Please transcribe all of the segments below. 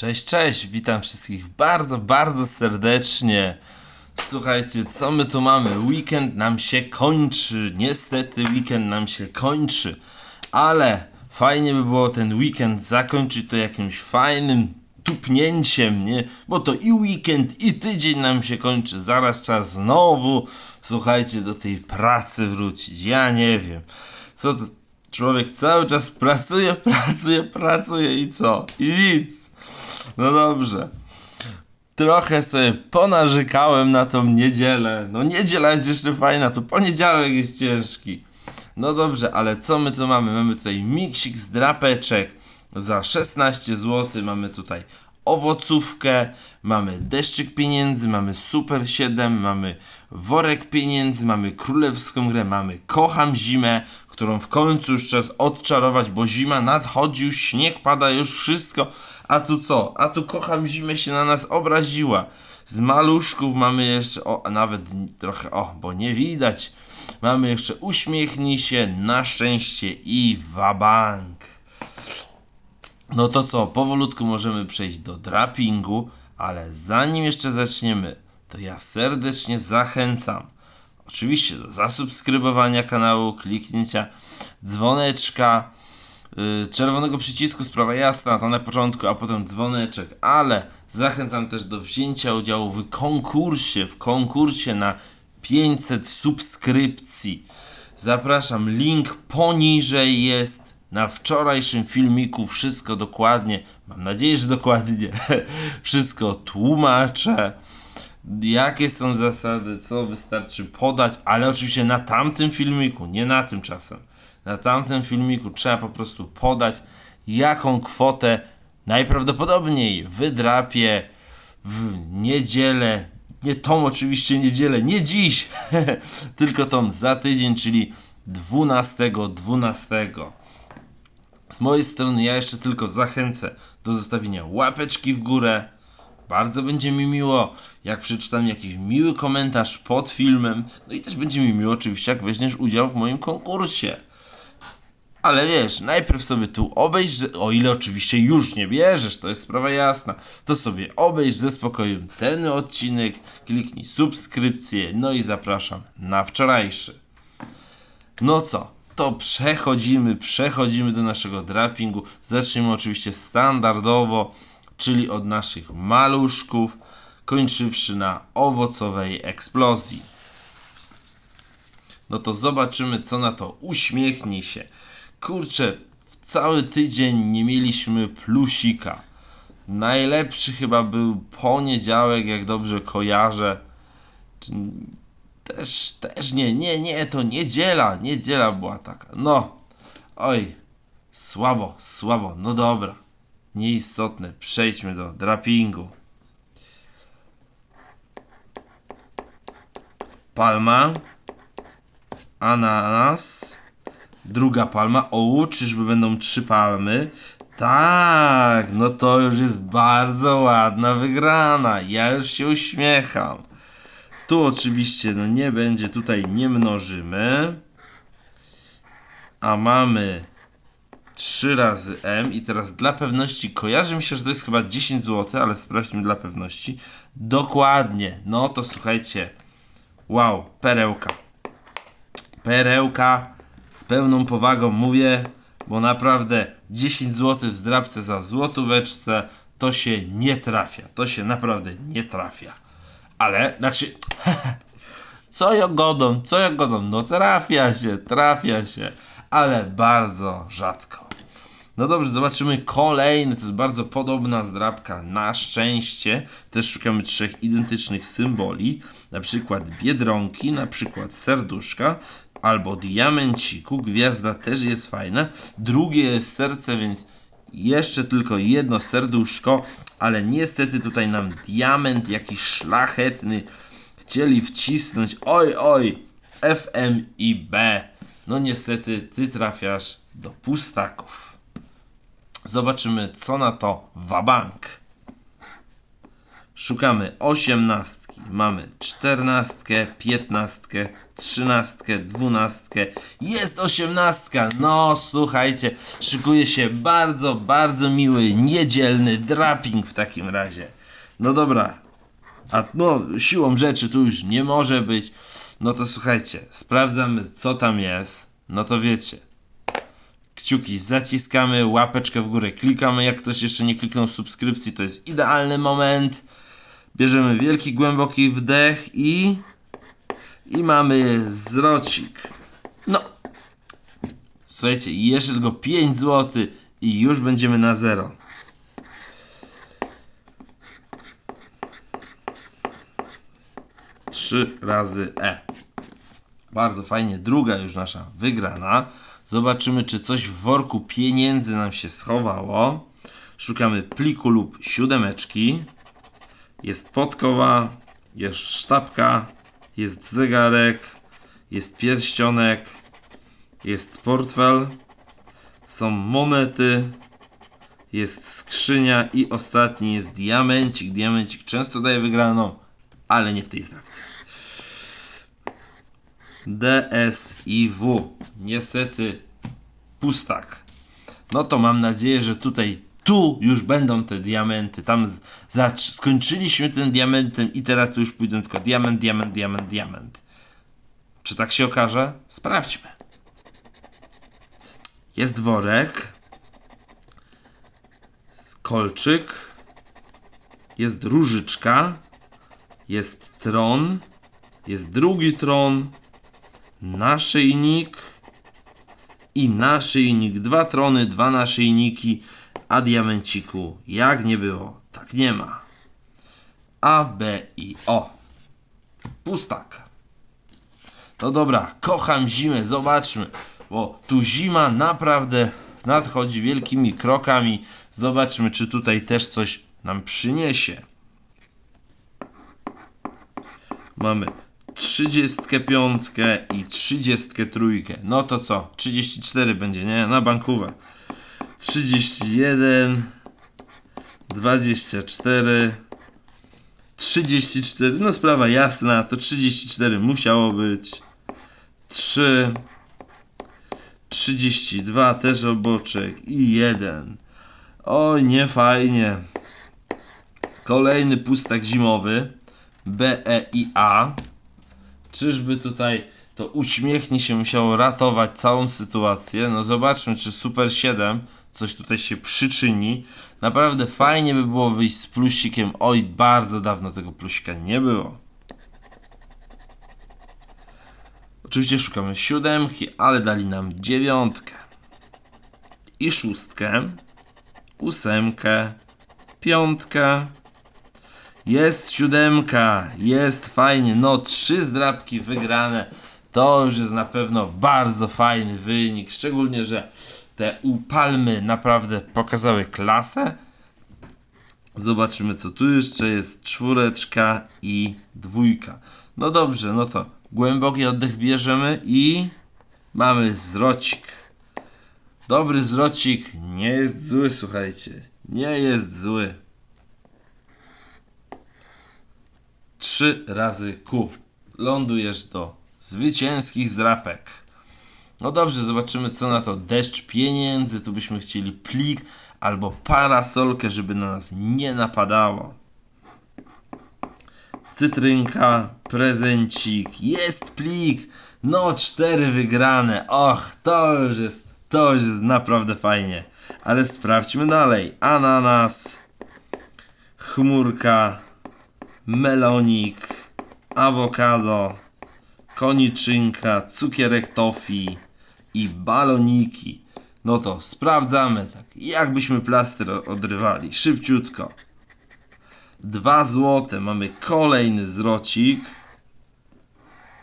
Cześć, cześć, witam wszystkich bardzo, bardzo serdecznie. Słuchajcie, co my tu mamy? Weekend nam się kończy. Niestety weekend nam się kończy. Ale fajnie by było ten weekend zakończyć to jakimś fajnym tupnięciem, nie? Bo to i weekend, i tydzień nam się kończy. Zaraz trzeba znowu, słuchajcie, do tej pracy wrócić. Ja nie wiem. Co to? Człowiek cały czas pracuje, pracuje, pracuje i co? I nic. No dobrze. Trochę sobie ponarzekałem na tą niedzielę. No niedziela jest jeszcze fajna, to poniedziałek jest ciężki. No dobrze, ale co my tu mamy? Mamy tutaj miksik z drapeczek za 16 zł. Mamy tutaj owocówkę, mamy deszczyk pieniędzy, mamy Super 7, mamy worek pieniędzy, mamy królewską grę, mamy Kocham Zimę, którą w końcu już czas odczarować, bo zima nadchodzi, już śnieg pada, już wszystko. A tu co? A tu Kocham Zimę się na nas obraziła. Z maluszków mamy jeszcze, o, nawet trochę, o, bo nie widać. Mamy jeszcze Uśmiechnij się, Na szczęście i Wabank. No to co, powolutku możemy przejść do drapingu, ale zanim jeszcze zaczniemy, to ja serdecznie zachęcam oczywiście do zasubskrybowania kanału, kliknięcia dzwoneczka, yy, czerwonego przycisku, sprawa jasna, to na początku, a potem dzwoneczek, ale zachęcam też do wzięcia udziału w konkursie, w konkursie na 500 subskrypcji. Zapraszam, link poniżej jest. Na wczorajszym filmiku wszystko dokładnie, mam nadzieję, że dokładnie, wszystko tłumaczę. Jakie są zasady, co wystarczy podać, ale oczywiście na tamtym filmiku, nie na tym czasem. Na tamtym filmiku trzeba po prostu podać, jaką kwotę najprawdopodobniej wydrapię w niedzielę. Nie tą oczywiście niedzielę, nie dziś, tylko tą za tydzień, czyli 12.12. 12. Z mojej strony ja jeszcze tylko zachęcę do zostawienia łapeczki w górę. Bardzo będzie mi miło, jak przeczytam jakiś miły komentarz pod filmem. No i też będzie mi miło oczywiście, jak weźmiesz udział w moim konkursie. Ale wiesz, najpierw sobie tu obejrz, o ile oczywiście już nie bierzesz, to jest sprawa jasna, to sobie obejrz ze spokojem ten odcinek, kliknij subskrypcję, no i zapraszam na wczorajszy. No co, to przechodzimy, przechodzimy do naszego drapingu. Zaczniemy oczywiście standardowo, czyli od naszych maluszków, kończywszy na owocowej eksplozji. No to zobaczymy, co na to uśmiechnij się. Kurczę, w cały tydzień nie mieliśmy plusika. Najlepszy chyba był poniedziałek, jak dobrze kojarzę. Też, też nie, nie, nie, to niedziela, niedziela była taka. No, oj, słabo, słabo, no dobra. Nieistotne, przejdźmy do drapingu. Palma, ananas, druga palma. O, czyżby będą trzy palmy? Tak, no to już jest bardzo ładna wygrana. Ja już się uśmiecham. Tu oczywiście no nie będzie, tutaj nie mnożymy. A mamy 3 razy M i teraz dla pewności kojarzy mi się, że to jest chyba 10 zł, ale sprawdźmy dla pewności. Dokładnie. No to słuchajcie. Wow, perełka. Perełka z pełną powagą mówię, bo naprawdę 10 zł w zdrabce za złotóweczce to się nie trafia. To się naprawdę nie trafia. Ale, znaczy, co ja godą, co ja godą, no trafia się, trafia się, ale bardzo rzadko. No dobrze, zobaczymy kolejny, to jest bardzo podobna zdrabka, na szczęście. Też szukamy trzech identycznych symboli, na przykład biedronki, na przykład serduszka, albo diamenciku, gwiazda też jest fajna, drugie jest serce, więc jeszcze tylko jedno serduszko, ale niestety tutaj nam diament jakiś szlachetny chcieli wcisnąć. Oj, oj, FM i B. No niestety ty trafiasz do pustaków. Zobaczymy co na to wabank. Szukamy osiemnastki. Mamy czternastkę, piętnastkę, trzynastkę, dwunastkę. Jest osiemnastka. No słuchajcie, szykuje się bardzo, bardzo miły, niedzielny draping w takim razie. No dobra, a no siłą rzeczy tu już nie może być. No to słuchajcie, sprawdzamy co tam jest. No to wiecie. Kciuki zaciskamy, łapeczkę w górę klikamy. Jak ktoś jeszcze nie kliknął subskrypcji, to jest idealny moment. Bierzemy wielki, głęboki wdech i. I mamy zwrocik. No. Słuchajcie, jeszcze tylko 5 zł i już będziemy na zero. Trzy razy E. Bardzo fajnie. Druga już nasza wygrana. Zobaczymy, czy coś w worku pieniędzy nam się schowało. Szukamy pliku lub siódemeczki. Jest podkowa, jest sztabka, jest zegarek, jest pierścionek, jest portfel, są monety, jest skrzynia i ostatni jest diamencik. Diamencik często daje wygraną, ale nie w tej zdrabce. DSIW. Niestety pustak. No to mam nadzieję, że tutaj tu już będą te diamenty. Tam z, skończyliśmy tym diamentem i teraz tu już pójdą tylko diament, diament, diament, diament. Czy tak się okaże? Sprawdźmy. Jest worek. Kolczyk. Jest różyczka. Jest tron. Jest drugi tron. Naszyjnik i naszyjnik. Dwa trony, dwa naszyjniki, a diamenciku jak nie było, tak nie ma. A, B i O. Pustak. No dobra, kocham zimę, zobaczmy, bo tu zima naprawdę nadchodzi wielkimi krokami. Zobaczmy, czy tutaj też coś nam przyniesie. Mamy 35 i 33. No to co? 34 będzie, nie? Na bankówę. 31 24 34. No sprawa jasna, to 34 musiało być. 3 32 też oboczek i 1. Oj, nie fajnie. Kolejny pustak zimowy. B, E i A. Czyżby tutaj to uśmiechnie się musiało ratować całą sytuację? No zobaczmy, czy Super 7 coś tutaj się przyczyni. Naprawdę fajnie by było wyjść z plusikiem. Oj, bardzo dawno tego plusika nie było. Oczywiście szukamy siódemki, ale dali nam dziewiątkę. I szóstkę. Ósemkę. Piątkę. Jest siódemka, jest fajnie. No, trzy zdrabki wygrane. To już jest na pewno bardzo fajny wynik. Szczególnie, że te upalmy naprawdę pokazały klasę. Zobaczymy, co tu jeszcze jest. Czwóreczka i dwójka. No dobrze, no to głęboki oddech bierzemy i mamy zwrocik. Dobry zwrocik nie jest zły, słuchajcie. Nie jest zły. trzy razy Q. Lądujesz do zwycięskich zdrapek. No dobrze, zobaczymy co na to. Deszcz pieniędzy, tu byśmy chcieli plik albo parasolkę, żeby na nas nie napadało. Cytrynka, prezencik, jest plik. No, cztery wygrane. Och, to już jest, to już jest naprawdę fajnie. Ale sprawdźmy dalej. Ananas, chmurka, melonik, awokado, koniczynka, cukierek tofi i baloniki. No to sprawdzamy tak, jakbyśmy plaster odrywali. Szybciutko. Dwa złote. Mamy kolejny zwrocik.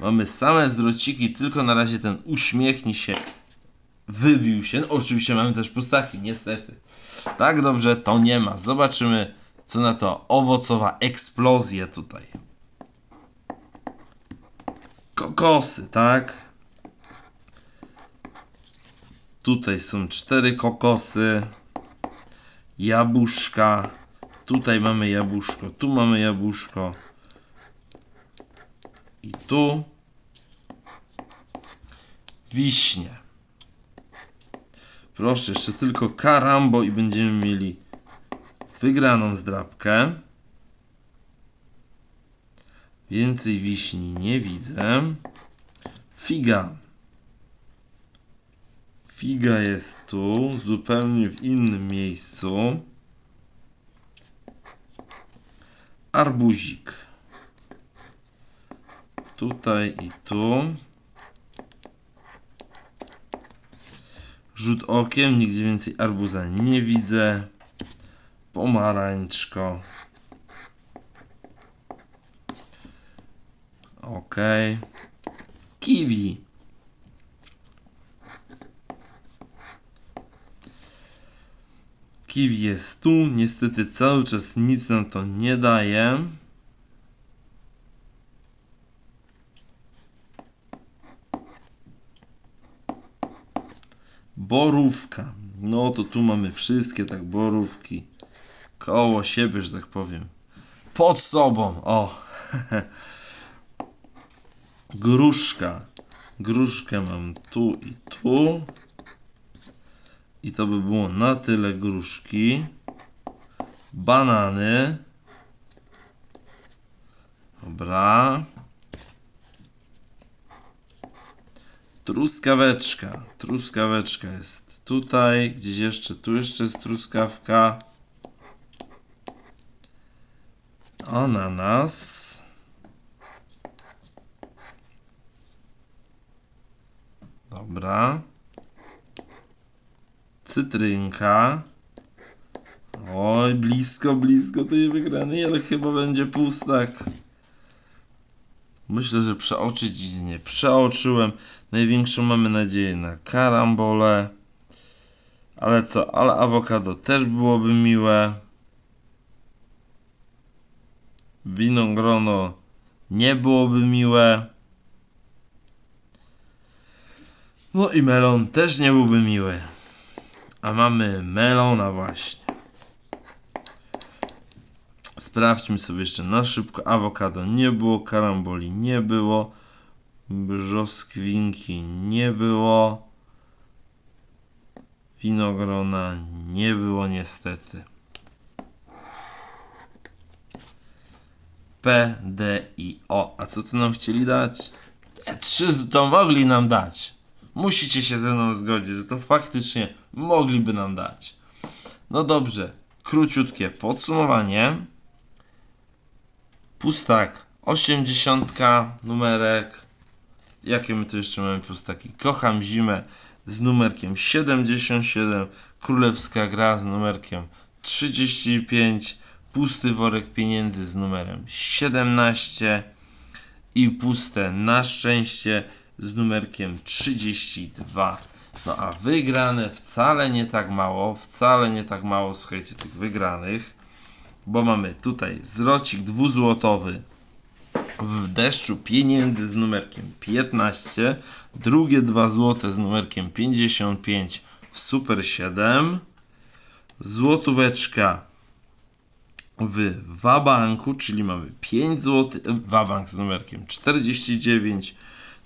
Mamy same zwrociki, tylko na razie ten uśmiechnij się wybił się. No, oczywiście mamy też pustaki, niestety. Tak dobrze to nie ma. Zobaczymy, co na to owocowa eksplozja tutaj. Kokosy, tak? Tutaj są cztery kokosy, jabłuszka, Tutaj mamy jabłuszko, tu mamy jabłuszko. I tu wiśnie. Proszę, jeszcze tylko karambo i będziemy mieli wygraną zdrabkę. Więcej wiśni nie widzę. Figa. Figa jest tu, zupełnie w innym miejscu. Arbuzik. Tutaj i tu. Rzut okiem, nigdzie więcej arbuza nie widzę. Pomarańczko. Ok. Kiwi. Kiwi jest tu. Niestety cały czas nic nam to nie daje. Borówka. No to tu mamy wszystkie tak borówki. Koło siebie, że tak powiem. Pod sobą. O. Gruszka. Gruszkę mam tu i tu. I to by było na tyle gruszki. Banany. Dobra. Truskaweczka. Truskaweczka jest tutaj. Gdzieś jeszcze, tu jeszcze jest truskawka. Ananas. Dobra. Cytrynka. Oj, blisko, blisko tej wygranej, ale chyba będzie pustak. Myślę, że przeoczyć nic nie przeoczyłem. Największą mamy nadzieję na karambole. Ale co, ale awokado też byłoby miłe. Winogrono nie byłoby miłe. No i melon też nie byłby miły. A mamy melona właśnie. Sprawdźmy sobie jeszcze na szybko. Awokado nie było, karamboli nie było, brzoskwinki nie było, winogrona nie było niestety. P, D i O. A co tu nam chcieli dać? E, Trzy to mogli nam dać. Musicie się ze mną zgodzić, że to faktycznie mogliby nam dać. No dobrze, króciutkie podsumowanie. Pustak 80 numerek. Jakie my tu jeszcze mamy pustaki? Kocham zimę z numerkiem 77. Królewska gra z numerkiem 35. Pusty worek pieniędzy z numerem 17. I puste na szczęście z numerkiem 32. No a wygrane wcale nie tak mało, wcale nie tak mało, słuchajcie, tych wygranych, bo mamy tutaj zwrocik dwuzłotowy w deszczu pieniędzy z numerkiem 15, drugie 2 złote z numerkiem 55 w Super 7, złotóweczka w Wabanku, czyli mamy 5 zł, Wabank z numerkiem 49,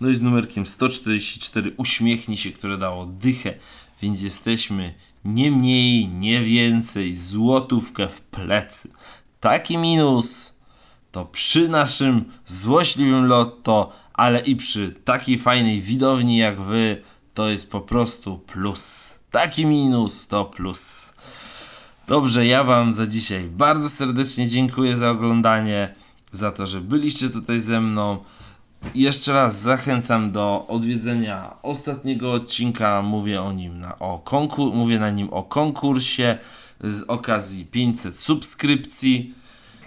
no i z numerkiem 144 uśmiechnij się, które dało dychę, więc jesteśmy nie mniej, nie więcej, złotówkę w plecy. Taki minus to przy naszym złośliwym lotto, ale i przy takiej fajnej widowni jak wy, to jest po prostu plus. Taki minus to plus. Dobrze, ja Wam za dzisiaj bardzo serdecznie dziękuję za oglądanie, za to, że byliście tutaj ze mną. Jeszcze raz zachęcam do odwiedzenia ostatniego odcinka. Mówię o nim na, o konkur- mówię na nim o konkursie z okazji 500 subskrypcji.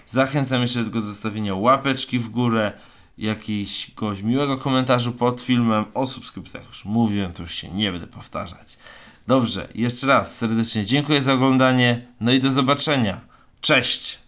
Zachęcam jeszcze do zostawienia łapeczki w górę, jakiegoś miłego komentarzu pod filmem. O subskrypcjach już mówiłem, to już się nie będę powtarzać. Dobrze, jeszcze raz serdecznie dziękuję za oglądanie. No i do zobaczenia. Cześć!